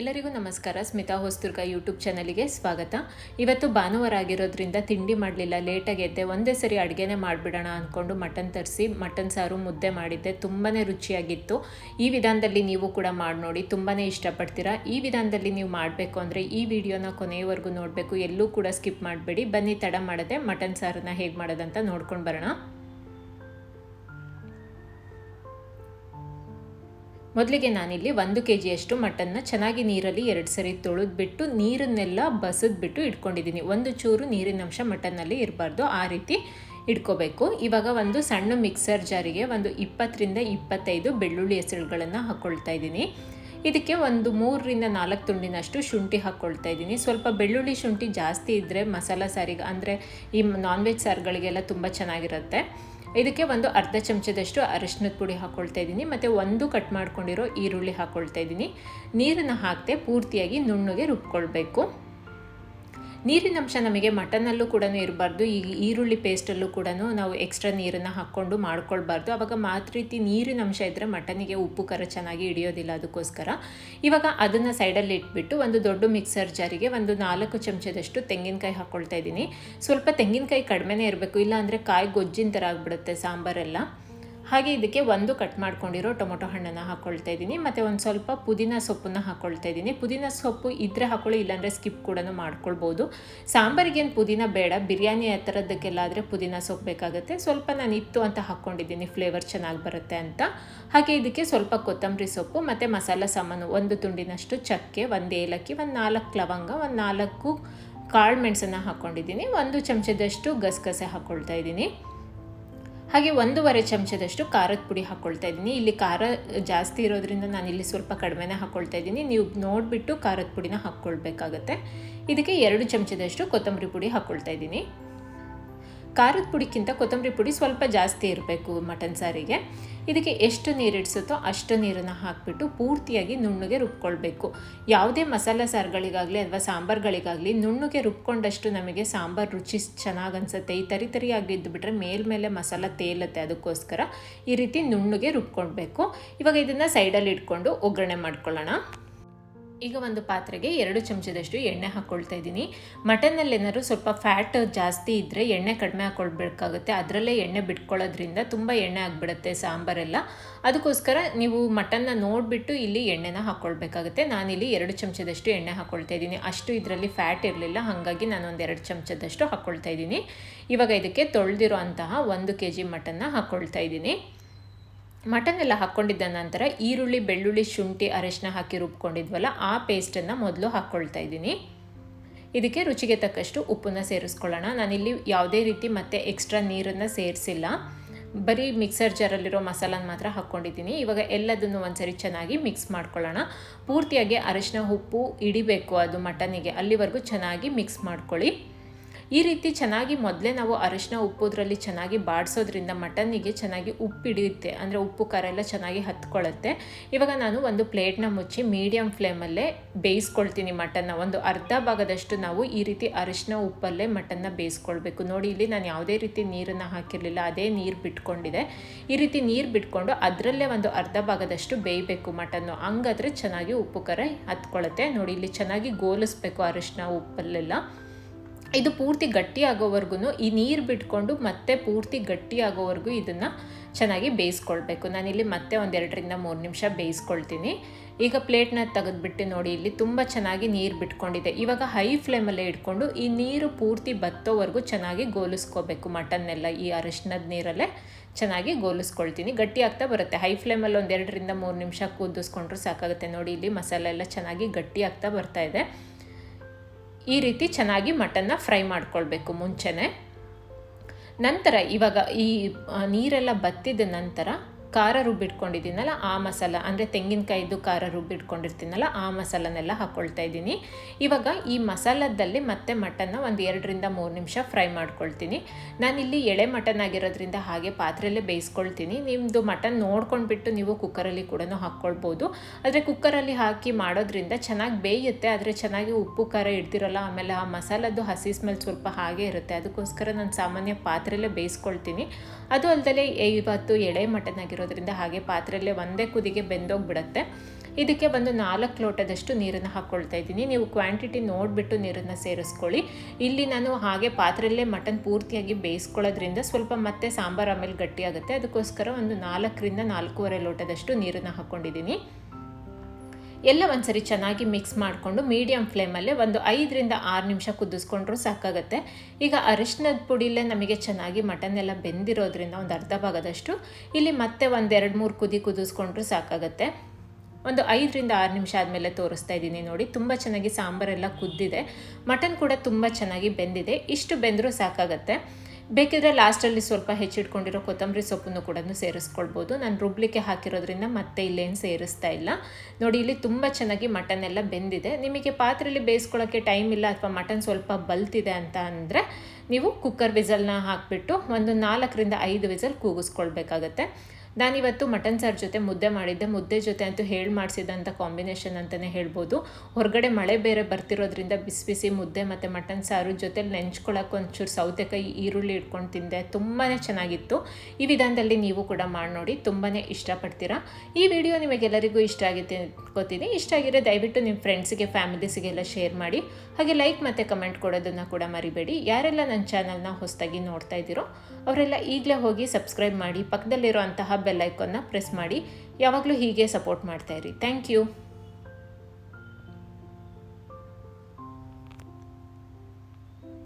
ಎಲ್ಲರಿಗೂ ನಮಸ್ಕಾರ. ಸ್ಮಿತಾ ಹೊಸ್ತುರ್ಗ ಯೂಟ್ಯೂಬ್ ಚಾನಲಿಗೆ ಸ್ವಾಗತ. ಇವತ್ತು ಭಾನುವಾರ ಆಗಿರೋದ್ರಿಂದ ತಿಂಡಿ ಮಾಡಲಿಲ್ಲ. ಲೇಟಾಗಿ ಎದ್ದೆ. ಒಂದೇ ಸರಿ ಅಡುಗೆನೇ ಮಾಡಿಬಿಡೋಣ ಅಂದ್ಕೊಂಡು ಮಟನ್ ತರಿಸಿ ಮಟನ್ ಸಾರು, ಮುದ್ದೆ ಮಾಡಿದ್ದೆ. ತುಂಬಾ ರುಚಿಯಾಗಿತ್ತು. ಈ ವಿಧಾನದಲ್ಲಿ ನೀವು ಕೂಡ ಮಾಡಿ ನೋಡಿ. ತುಂಬಾ ಇಷ್ಟಪಡ್ತೀರಾ? ಈ ವಿಧಾನದಲ್ಲಿ ನೀವು ಮಾಡಬೇಕು ಅಂದರೆ ಈ ವಿಡಿಯೋನ ಕೊನೆಯವರೆಗೂ ನೋಡಬೇಕು. ಎಲ್ಲೂ ಕೂಡ ಸ್ಕಿಪ್ ಮಾಡಬೇಡಿ. ಬನ್ನಿ, ತಡ ಮಾಡದೆ ಮಟನ್ ಸಾರನ್ನ ಹೇಗೆ ಮಾಡೋದಂತ ನೋಡ್ಕೊಂಡು ಬರೋಣ. ಮೊದಲಿಗೆ ನಾನಿಲ್ಲಿ ಒಂದು ಕೆ ಜಿಯಷ್ಟು ಮಟನ್ನ ಚೆನ್ನಾಗಿ ನೀರಲ್ಲಿ ಎರಡು ಸರಿ ತೊಳೆದ್ಬಿಟ್ಟು ನೀರನ್ನೆಲ್ಲ ಬಸದ್ಬಿಟ್ಟು ಇಟ್ಕೊಂಡಿದ್ದೀನಿ. ಒಂದು ಚೂರು ನೀರಿನ ಅಂಶ ಮಟನ್ನಲ್ಲಿ ಇರಬಾರ್ದು. ಆ ರೀತಿ ಇಟ್ಕೋಬೇಕು. ಇವಾಗ ಒಂದು ಸಣ್ಣ ಮಿಕ್ಸರ್ ಜಾರಿಗೆ ಒಂದು ಇಪ್ಪತ್ತರಿಂದ ಇಪ್ಪತ್ತೈದು ಬೆಳ್ಳುಳ್ಳಿ ಹೆಸರುಗಳನ್ನು ಹಾಕ್ಕೊಳ್ತಾ ಇದ್ದೀನಿ. ಇದಕ್ಕೆ ಒಂದು ಮೂರರಿಂದ ನಾಲ್ಕು ತುಂಡಿನಷ್ಟು ಶುಂಠಿ ಹಾಕ್ಕೊಳ್ತಾ ಇದ್ದೀನಿ. ಸ್ವಲ್ಪ ಬೆಳ್ಳುಳ್ಳಿ ಶುಂಠಿ ಜಾಸ್ತಿ ಇದ್ದರೆ ಮಸಾಲ ಸಾರಿಗೆ, ಅಂದರೆ ಈ ನಾನ್ ವೆಜ್ ಸಾರುಗಳಿಗೆಲ್ಲ ತುಂಬ ಚೆನ್ನಾಗಿರುತ್ತೆ. ಇದಕ್ಕೆ ಒಂದು ಅರ್ಧ ಚಮಚದಷ್ಟು ಅರಿಶಿನದ ಪುಡಿ ಹಾಕ್ಕೊಳ್ತಾ ಇದ್ದೀನಿ. ಮತ್ತು ಒಂದು ಕಟ್ ಮಾಡ್ಕೊಂಡಿರೋ ಈರುಳ್ಳಿ ಹಾಕ್ಕೊಳ್ತಾ ಇದ್ದೀನಿ. ನೀರನ್ನು ಹಾಕದೆ ಪೂರ್ತಿಯಾಗಿ ನುಣ್ಣಗೆ ರುಬ್ಕೊಳ್ಬೇಕು. ನೀರಿನ ಅಂಶ ನಮಗೆ ಮಟನಲ್ಲೂ ಕೂಡ ಇರಬಾರ್ದು, ಈ ಈರುಳ್ಳಿ ಪೇಸ್ಟಲ್ಲೂ ಕೂಡ ನಾವು ಎಕ್ಸ್ಟ್ರಾ ನೀರನ್ನು ಹಾಕ್ಕೊಂಡು ಮಾಡ್ಕೊಳ್ಬಾರ್ದು. ಆವಾಗ ಮಾತ್ರ ರೀತಿ ನೀರಿನ ಅಂಶ ಇದ್ದರೆ ಮಟನಿಗೆ ಉಪ್ಪು, ಖಾರ ಚೆನ್ನಾಗಿ ಹಿಡಿಯೋದಿಲ್ಲ ಅದಕ್ಕೋಸ್ಕರ. ಇವಾಗ ಅದನ್ನು ಸೈಡಲ್ಲಿ ಇಟ್ಬಿಟ್ಟು ಒಂದು ದೊಡ್ಡ ಮಿಕ್ಸರ್ ಜಾರಿಗೆ ಒಂದು ನಾಲ್ಕು ಚಮಚದಷ್ಟು ತೆಂಗಿನಕಾಯಿ ಹಾಕ್ಕೊಳ್ತಾ ಇದ್ದೀನಿ. ಸ್ವಲ್ಪ ತೆಂಗಿನಕಾಯಿ ಕಡಿಮೆನೇ ಇರಬೇಕು, ಇಲ್ಲಾಂದರೆ ಕಾಯಿ ಗೊಜ್ಜಿನ ಥರ ಆಗಿಬಿಡುತ್ತೆ ಸಾಂಬಾರೆಲ್ಲ. ಹಾಗೆ ಇದಕ್ಕೆ ಒಂದು ಕಟ್ ಮಾಡ್ಕೊಂಡಿರೋ ಟೊಮೊಟೊ ಹಣ್ಣನ್ನು ಹಾಕ್ಕೊಳ್ತಾ ಇದ್ದೀನಿ. ಮತ್ತು ಒಂದು ಸ್ವಲ್ಪ ಪುದೀನ ಸೊಪ್ಪನ್ನು ಹಾಕ್ಕೊಳ್ತಾ ಇದ್ದೀನಿ. ಪುದೀನ ಸೊಪ್ಪು ಇದ್ದರೆ ಹಾಕೊಳ್ಳಿ, ಇಲ್ಲಾಂದರೆ ಸ್ಕಿಪ್ ಕೂಡ ಮಾಡ್ಕೊಳ್ಬೋದು. ಸಾಂಬಾರಿಗೇನು ಪುದೀನ ಬೇಡ, ಬಿರಿಯಾನಿ ಆ ಥರದ್ದಕ್ಕೆಲ್ಲ ಆದರೆ ಪುದೀನ ಸೊಪ್ಪು ಬೇಕಾಗುತ್ತೆ. ಸ್ವಲ್ಪ ನಾನು ಇತ್ತು ಅಂತ ಹಾಕ್ಕೊಂಡಿದ್ದೀನಿ ಫ್ಲೇವರ್ ಚೆನ್ನಾಗಿ ಬರುತ್ತೆ ಅಂತ. ಹಾಗೆ ಇದಕ್ಕೆ ಸ್ವಲ್ಪ ಕೊತ್ತಂಬರಿ ಸೊಪ್ಪು, ಮತ್ತು ಮಸಾಲ ಸಾಮಾನು. ಒಂದು ತುಂಡಿನಷ್ಟು ಚಕ್ಕೆ, ಒಂದು ಏಲಕ್ಕಿ, ಒಂದು ನಾಲ್ಕು ಲವಂಗ, ಒಂದು ನಾಲ್ಕು ಕಾಳು ಮೆಣಸನ್ನು ಹಾಕ್ಕೊಂಡಿದ್ದೀನಿ ಒಂದು ಚಮಚದಷ್ಟು ಗಸಗಸೆ ಹಾಕ್ಕೊಳ್ತಾ ಇದ್ದೀನಿ. ಹಾಗೆ ಒಂದೂವರೆ ಚಮಚದಷ್ಟು ಖಾರದ ಪುಡಿ ಹಾಕ್ಕೊಳ್ತಾ ಇದ್ದೀನಿ. ಇಲ್ಲಿ ಖಾರ ಜಾಸ್ತಿ ಇರೋದ್ರಿಂದ ನಾನು ಇಲ್ಲಿ ಸ್ವಲ್ಪ ಕಡಿಮೆನೇ ಹಾಕ್ಕೊಳ್ತಾ ಇದ್ದೀನಿ. ನೀವು ನೋಡಿಬಿಟ್ಟು ಖಾರದ ಪುಡಿನ ಹಾಕ್ಕೊಳ್ಬೇಕಾಗತ್ತೆ ಇದಕ್ಕೆ ಎರಡು ಚಮಚದಷ್ಟು ಕೊತ್ತಂಬರಿ ಪುಡಿ ಹಾಕ್ಕೊಳ್ತಾ ಇದ್ದೀನಿ. ಖಾರದ ಪುಡಿಕ್ಕಿಂತ ಕೊತ್ತಂಬರಿ ಪುಡಿ ಸ್ವಲ್ಪ ಜಾಸ್ತಿ ಇರಬೇಕು ಮಟನ್ ಸಾರಿಗೆ. ಇದಕ್ಕೆ ಎಷ್ಟು ನೀರಿಡಿಸುತ್ತೋ ಅಷ್ಟು ನೀರನ್ನು ಹಾಕಿಬಿಟ್ಟು ಪೂರ್ತಿಯಾಗಿ ನುಣ್ಣಗೆ ರುಬ್ಕೊಳ್ಬೇಕು. ಯಾವುದೇ ಮಸಾಲೆ ಸಾರುಗಳಿಗಾಗಲಿ ಅಥವಾ ಸಾಂಬಾರುಗಳಿಗಾಗಲಿ ನುಣ್ಣಗೆ ರುಬ್ಕೊಂಡಷ್ಟು ನಮಗೆ ಸಾಂಬಾರು ರುಚಿ ಚೆನ್ನಾಗಿ ಅನಿಸುತ್ತೆ. ಈ ತರಿ ತರಿಯಾಗಿ ಇದ್ದುಬಿಟ್ರೆ ಮೇಲ್ಮೇಲೆ ಮಸಾಲ ತೇಲುತ್ತೆ ಅದಕ್ಕೋಸ್ಕರ ಈ ರೀತಿ ನುಣ್ಣಗೆ ರುಬ್ಕೊಳ್ಬೇಕು. ಇವಾಗ ಇದನ್ನು ಸೈಡಲ್ಲಿ ಇಟ್ಕೊಂಡು ಒಗ್ಗರಣೆ ಮಾಡ್ಕೊಳ್ಳೋಣ. ಈಗ ಒಂದು ಪಾತ್ರೆಗೆ ಎರಡು ಚಮಚದಷ್ಟು ಎಣ್ಣೆ ಹಾಕ್ಕೊಳ್ತಾ ಇದ್ದೀನಿ. ಮಟನಲ್ಲಿ ಏನಾದ್ರು ಸ್ವಲ್ಪ ಫ್ಯಾಟ್ ಜಾಸ್ತಿ ಇದ್ದರೆ ಎಣ್ಣೆ ಕಡಿಮೆ ಹಾಕ್ಕೊಳ್ಬೇಕಾಗುತ್ತೆ ಅದರಲ್ಲೇ ಎಣ್ಣೆ ಬಿಟ್ಕೊಳ್ಳೋದ್ರಿಂದ ತುಂಬ ಎಣ್ಣೆ ಆಗಿಬಿಡುತ್ತೆ, ಸಾಂಬಾರೆಲ್ಲ. ಅದಕ್ಕೋಸ್ಕರ ನೀವು ಮಟನ್ನ ನೋಡಿಬಿಟ್ಟು ಇಲ್ಲಿ ಎಣ್ಣೆನ ಹಾಕ್ಕೊಳ್ಬೇಕಾಗುತ್ತೆ ನಾನಿಲ್ಲಿ ಎರಡು ಚಮಚದಷ್ಟು ಎಣ್ಣೆ ಹಾಕ್ಕೊಳ್ತಾ ಇದ್ದೀನಿ. ಅಷ್ಟು ಇದರಲ್ಲಿ ಫ್ಯಾಟ್ ಇರಲಿಲ್ಲ, ಹಾಗಾಗಿ ನಾನು ಒಂದು ಎರಡು ಚಮಚದಷ್ಟು ಹಾಕ್ಕೊಳ್ತಾ ಇದ್ದೀನಿ. ಇವಾಗ ಇದಕ್ಕೆ ತೊಳೆದಿರೋ ಅಂತಹ ಒಂದು ಕೆ ಜಿ ಮಟನ್ನ ಹಾಕ್ಕೊಳ್ತಾ ಇದ್ದೀನಿ. ಮಟನ್ ಎಲ್ಲ ಹಾಕ್ಕೊಂಡಿದ್ದ ನಂತರ ಈರುಳ್ಳಿ, ಬೆಳ್ಳುಳ್ಳಿ, ಶುಂಠಿ, ಅರಶಿನ ಹಾಕಿ ರುಬ್ಕೊಂಡಿದ್ವಲ್ಲ, ಆ ಪೇಸ್ಟನ್ನು ಮೊದಲು ಹಾಕ್ಕೊಳ್ತಾ ಇದ್ದೀನಿ. ಇದಕ್ಕೆ ರುಚಿಗೆ ತಕ್ಕಷ್ಟು ಉಪ್ಪನ್ನು ಸೇರಿಸ್ಕೊಳ್ಳೋಣ. ನಾನಿಲ್ಲಿ ಯಾವುದೇ ರೀತಿ ಮತ್ತೆ ಎಕ್ಸ್ಟ್ರಾ ನೀರನ್ನು ಸೇರಿಸಿಲ್ಲ. ಬರೀ ಮಿಕ್ಸರ್ ಜಾರಲ್ಲಿರೋ ಮಸಾಲನ ಮಾತ್ರ ಹಾಕ್ಕೊಂಡಿದ್ದೀನಿ. ಇವಾಗ ಎಲ್ಲದನ್ನು ಒಂದ್ಸರಿ ಚೆನ್ನಾಗಿ ಮಿಕ್ಸ್ ಮಾಡ್ಕೊಳ್ಳೋಣ. ಪೂರ್ತಿಯಾಗಿ ಅರಿಶಿನ, ಉಪ್ಪು ಇಡಿಬೇಕು ಅದು ಮಟನಿಗೆ. ಅಲ್ಲಿವರೆಗೂ ಚೆನ್ನಾಗಿ ಮಿಕ್ಸ್ ಮಾಡ್ಕೊಳ್ಳಿ. ಈ ರೀತಿ ಚೆನ್ನಾಗಿ ಮೊದಲೇ ನಾವು ಅರಿಶಿನ ಉಪ್ಪುದ್ರಲ್ಲಿ ಚೆನ್ನಾಗಿ ಬಾಡಿಸೋದ್ರಿಂದ ಮಟನ್ನಿಗೆ ಚೆನ್ನಾಗಿ ಉಪ್ಪು ಹಿಡಿಯುತ್ತೆ. ಅಂದರೆ ಉಪ್ಪು, ಖಾರ ಎಲ್ಲ ಚೆನ್ನಾಗಿ ಹತ್ಕೊಳ್ಳುತ್ತೆ ಇವಾಗ ನಾನು ಒಂದು ಪ್ಲೇಟ್ನ ಮುಚ್ಚಿ ಮೀಡಿಯಮ್ ಫ್ಲೇಮಲ್ಲೇ ಬೇಯಿಸ್ಕೊಳ್ತೀನಿ ಮಟನ್ನ ಒಂದು ಅರ್ಧ ಭಾಗದಷ್ಟು ನಾವು ಈ ರೀತಿ ಅರಿಶಿನ ಉಪ್ಪಲ್ಲೇ ಮಟನ್ನ ಬೇಯಿಸ್ಕೊಳ್ಬೇಕು. ನೋಡಿ, ಇಲ್ಲಿ ನಾನು ಯಾವುದೇ ರೀತಿ ನೀರನ್ನು ಹಾಕಿರಲಿಲ್ಲ. ಅದೇ ನೀರು ಬಿಟ್ಕೊಂಡಿದೆ. ಈ ರೀತಿ ನೀರು ಬಿಟ್ಕೊಂಡು ಅದರಲ್ಲೇ ಒಂದು ಅರ್ಧ ಭಾಗದಷ್ಟು ಬೇಯಬೇಕು ಮಟನ್ನು ಹಂಗಾದ್ರೆ ಚೆನ್ನಾಗಿ ಉಪ್ಪು, ಖಾರ ಹತ್ಕೊಳ್ಳುತ್ತೆ ನೋಡಿ, ಇಲ್ಲಿ ಚೆನ್ನಾಗಿ ಗೋಲಿಸ್ಬೇಕು ಅರಿಶಿನ ಉಪ್ಪಲ್ಲೆಲ್ಲ. ಇದು ಪೂರ್ತಿ ಗಟ್ಟಿ ಆಗೋವರೆಗೂ ಈ ನೀರು ಬಿಟ್ಕೊಂಡು ಮತ್ತೆ ಪೂರ್ತಿ ಗಟ್ಟಿ ಆಗೋವರೆಗೂ ಇದನ್ನು ಚೆನ್ನಾಗಿ ಬೇಯಿಸ್ಕೊಳ್ಬೇಕು. ನಾನಿಲ್ಲಿ ಮತ್ತೆ ಒಂದೆರಡರಿಂದ ಮೂರು ನಿಮಿಷ ಬೇಯಿಸ್ಕೊಳ್ತೀನಿ. ಈಗ ಪ್ಲೇಟ್ನ ತೆಗೆದುಬಿಟ್ಟು ನೋಡಿ, ಇಲ್ಲಿ ತುಂಬ ಚೆನ್ನಾಗಿ ನೀರು ಬಿಟ್ಕೊಂಡಿದೆ. ಇವಾಗ ಹೈ ಫ್ಲೇಮಲ್ಲೇ ಇಟ್ಕೊಂಡು ಈ ನೀರು ಪೂರ್ತಿ ಬತ್ತೋವರೆಗೂ ಚೆನ್ನಾಗಿ ಗೋಲಿಸ್ಕೋಬೇಕು ಮಟನ್ನೆಲ್ಲ, ಈ ಅರಿಶಿನದ ನೀರಲ್ಲೇ ಚೆನ್ನಾಗಿ ಗೋಲಿಸ್ಕೊಳ್ತೀನಿ. ಗಟ್ಟಿ ಆಗ್ತಾ ಬರುತ್ತೆ. ಹೈ ಫ್ಲೇಮಲ್ಲಿ ಒಂದೆರಡರಿಂದ ಮೂರು ನಿಮಿಷ ಕುದಿಸ್ಕೊಂಡ್ರೆ ಸಾಕಾಗುತ್ತೆ. ನೋಡಿ, ಇಲ್ಲಿ ಮಸಾಲೆ ಎಲ್ಲ ಚೆನ್ನಾಗಿ ಗಟ್ಟಿ ಆಗ್ತಾ ಬರ್ತಾ ಇದೆ. ಈ ರೀತಿ ಚೆನ್ನಾಗಿ ಮಟನ್ನ ಫ್ರೈ ಮಾಡ್ಕೊಳ್ಬೇಕು ಮುಂಚೆನೇ. ನಂತರ ಇವಾಗ ಈ ನೀರೆಲ್ಲ ಬತ್ತಿದ ನಂತರ ಖಾರ ರುಬ್ಬಿಟ್ಕೊಂಡಿದ್ದೀನಲ್ಲ ಆ ಮಸಾಲ, ಅಂದರೆ ತೆಂಗಿನಕಾಯ್ದು ಖಾರ ರುಬ್ಬಿಟ್ಕೊಂಡಿರ್ತೀನಲ್ಲ ಆ ಮಸಾಲನೆಲ್ಲ ಹಾಕ್ಕೊಳ್ತಾ ಇದ್ದೀನಿ. ಇವಾಗ ಈ ಮಸಾಲದಲ್ಲಿ ಮತ್ತೆ ಮಟನ್ನ ಒಂದು ಎರಡರಿಂದ ಮೂರು ನಿಮಿಷ ಫ್ರೈ ಮಾಡ್ಕೊಳ್ತೀನಿ. ನಾನಿಲ್ಲಿ ಎಳೆ ಮಟನ್ ಆಗಿರೋದ್ರಿಂದ ಹಾಗೆ ಪಾತ್ರೆಯಲ್ಲೇ ಬೇಯಿಸ್ಕೊಳ್ತೀನಿ. ನಿಮ್ಮದು ಮಟನ್ ನೋಡ್ಕೊಂಡ್ಬಿಟ್ಟು ನೀವು ಕುಕ್ಕರಲ್ಲಿ ಕೂಡ ಹಾಕ್ಕೊಳ್ಬೋದು. ಆದರೆ ಕುಕ್ಕರಲ್ಲಿ ಹಾಕಿ ಮಾಡೋದ್ರಿಂದ ಚೆನ್ನಾಗಿ ಬೇಯುತ್ತೆ, ಆದರೆ ಚೆನ್ನಾಗಿ ಉಪ್ಪು, ಖಾರ ಇಡ್ತಿರಲ್ಲ, ಆಮೇಲೆ ಆ ಮಸಾಲದ್ದು ಹಸಿ ಸ್ಮೆಲ್ ಸ್ವಲ್ಪ ಹಾಗೆ ಇರುತ್ತೆ. ಅದಕ್ಕೋಸ್ಕರ ನಾನು ಸಾಮಾನ್ಯ ಪಾತ್ರೆಯಲ್ಲೇ ಬೇಯಿಸ್ಕೊಳ್ತೀನಿ. ಅದು ಅಲ್ಲದೆ ಇವತ್ತು ಎಳೆ ಮಟನ್ ಹಾಗೆ ಪಾತ್ರೆಯಲ್ಲೇ ಒಂದೇ ಕುದಿಗೆ ಬೆಂದೋಗ್ಬಿಡುತ್ತೆ. ಇದಕ್ಕೆ ಒಂದು ನಾಲ್ಕು ಲೋಟದಷ್ಟು ನೀರನ್ನು ಹಾಕ್ಕೊಳ್ತಾ ಇದ್ದೀನಿ. ನೀವು ಕ್ವಾಂಟಿಟಿ ನೋಡಿಬಿಟ್ಟು ನೀರನ್ನು ಸೇರಿಸ್ಕೊಳ್ಳಿ. ಇಲ್ಲಿ ನಾನು ಹಾಗೆ ಪಾತ್ರೆಯಲ್ಲೇ ಮಟನ್ ಪೂರ್ತಿಯಾಗಿ ಬೇಯಿಸ್ಕೊಳ್ಳೋದ್ರಿಂದ ಸ್ವಲ್ಪ ಮತ್ತೆ ಸಾಂಬಾರು ಆಮೇಲೆ ಗಟ್ಟಿಯಾಗುತ್ತೆ. ಅದಕ್ಕೋಸ್ಕರ ಒಂದು ನಾಲ್ಕರಿಂದ ನಾಲ್ಕೂವರೆ ಲೋಟದಷ್ಟು ನೀರನ್ನು ಹಾಕ್ಕೊಂಡಿದ್ದೀನಿ. ಎಲ್ಲ ಒಂದ್ಸರಿ ಚೆನ್ನಾಗಿ ಮಿಕ್ಸ್ ಮಾಡಿಕೊಂಡು ಮೀಡಿಯಮ್ ಫ್ಲೇಮಲ್ಲೇ ಒಂದು ಐದರಿಂದ ಆರು ನಿಮಿಷ ಕುದಿಸ್ಕೊಂಡ್ರೂ ಸಾಕಾಗುತ್ತೆ. ಈಗ ಅರಿಶಿನದ ಪುಡಿಲೇ ನಮಗೆ ಚೆನ್ನಾಗಿ ಮಟನ್ ಎಲ್ಲ ಬೆಂದಿರೋದ್ರಿಂದ ಒಂದು ಅರ್ಧ ಭಾಗದಷ್ಟು ಇಲ್ಲಿ ಮತ್ತೆ ಒಂದೆರಡು ಮೂರು ಕುದಿ ಕುದಿಸ್ಕೊಂಡ್ರೂ ಸಾಕಾಗುತ್ತೆ. ಒಂದು ಐದರಿಂದ ಆರು ನಿಮಿಷ ಆದಮೇಲೆ ತೋರಿಸ್ತಾ ಇದ್ದೀನಿ ನೋಡಿ, ತುಂಬ ಚೆನ್ನಾಗಿ ಸಾಂಬಾರೆಲ್ಲ ಕುದ್ದಿದೆ. ಮಟನ್ ಕೂಡ ತುಂಬ ಚೆನ್ನಾಗಿ ಬೆಂದಿದೆ. ಇಷ್ಟು ಬೆಂದರೂ ಸಾಕಾಗತ್ತೆ. ಬೇಕಿದ್ರೆ ಲಾಸ್ಟಲ್ಲಿ ಸ್ವಲ್ಪ ಹೆಚ್ಚಿಟ್ಕೊಂಡಿರೋ ಕೊತ್ತಂಬರಿ ಸೊಪ್ಪನ್ನು ಕೂಡ ಸೇರಿಸ್ಕೊಳ್ಬೋದು. ನಾನು ರುಬ್ಲಿಕ್ಕೆ ಹಾಕಿರೋದ್ರಿಂದ ಮತ್ತೆ ಇಲ್ಲೇನು ಸೇರಿಸ್ತಾ ಇಲ್ಲ. ನೋಡಿ, ಇಲ್ಲಿ ತುಂಬ ಚೆನ್ನಾಗಿ ಮಟನ್ ಎಲ್ಲ ಬೆಂದಿದೆ. ನಿಮಗೆ ಪಾತ್ರೆಯಲ್ಲಿ ಬೇಯಿಸ್ಕೊಳ್ಳೋಕ್ಕೆ ಟೈಮ್ ಇಲ್ಲ ಅಥವಾ ಮಟನ್ ಸ್ವಲ್ಪ ಬಲ್ತಿದೆ ಅಂತ ಅಂದರೆ ನೀವು ಕುಕ್ಕರ್ ವಿಸಲ್ನ ಹಾಕಿಬಿಟ್ಟು ಒಂದು ನಾಲ್ಕರಿಂದ ಐದು ವಿಸಲ್ ಕೂಗಿಸ್ಕೊಳ್ಬೇಕಾಗತ್ತೆ. ನಾನಿವತ್ತು ಮಟನ್ ಸಾರು ಜೊತೆ ಮುದ್ದೆ ಮಾಡಿದ್ದೆ. ಮುದ್ದೆ ಜೊತೆ ಅಂತೂ ಹೇಳಿ ಮಾಡಿಸಿದಂಥ ಕಾಂಬಿನೇಷನ್ ಅಂತಲೇ ಹೇಳ್ಬೋದು. ಹೊರಗಡೆ ಮಳೆ ಬೇರೆ ಬರ್ತಿರೋದ್ರಿಂದ ಬಿಸಿ ಬಿಸಿ ಮುದ್ದೆ ಮತ್ತು ಮಟನ್ ಸಾರು ಜೊತೆ ನೆಂಚ್ಕೊಳ್ಳೋಕೆ ಒಂಚೂರು ಸೌತೆಕಾಯಿ, ಈರುಳ್ಳಿ ಇಟ್ಕೊಂಡು ತಿಂದೆ. ತುಂಬಾ ಚೆನ್ನಾಗಿತ್ತು. ಈ ವಿಧಾನದಲ್ಲಿ ನೀವು ಕೂಡ ಮಾಡಿ ನೋಡಿ. ತುಂಬಾ ಇಷ್ಟಪಡ್ತೀರಾ. ಈ ವಿಡಿಯೋ ನಿಮಗೆಲ್ಲರಿಗೂ ಇಷ್ಟ ಆಗಿದೆ ಅಂದ್ಕೋತೀನಿ ಇಷ್ಟ ಆಗಿರೋ ದಯವಿಟ್ಟು ನಿಮ್ಮ ಫ್ರೆಂಡ್ಸಿಗೆ, ಫ್ಯಾಮಿಲೀಸಿಗೆಲ್ಲ ಶೇರ್ ಮಾಡಿ. ಹಾಗೆ ಲೈಕ್ ಮತ್ತು ಕಮೆಂಟ್ ಕೊಡೋದನ್ನು ಕೂಡ ಮರಿಬೇಡಿ. ಯಾರೆಲ್ಲ ನನ್ನ ಚಾನಲ್ನ ಹೊಸದಾಗಿ ನೋಡ್ತಾ ಇದ್ದೀರೋ, ಅವರೆಲ್ಲ ಈಗಲೇ ಹೋಗಿ ಸಬ್ಸ್ಕ್ರೈಬ್ ಮಾಡಿ. ಪಕ್ಕದಲ್ಲಿರೋ ಅಂತಹ ಬೆಲ್ಲೈಕನ್ನ ಪ್ರೆಸ್ ಮಾಡಿ ಯಾವಾಗಲೂ ಹೀಗೆ ಸಪೋರ್ಟ್ ಮಾಡ್ತಾಯಿರಿ ಥ್ಯಾಂಕ್ ಯು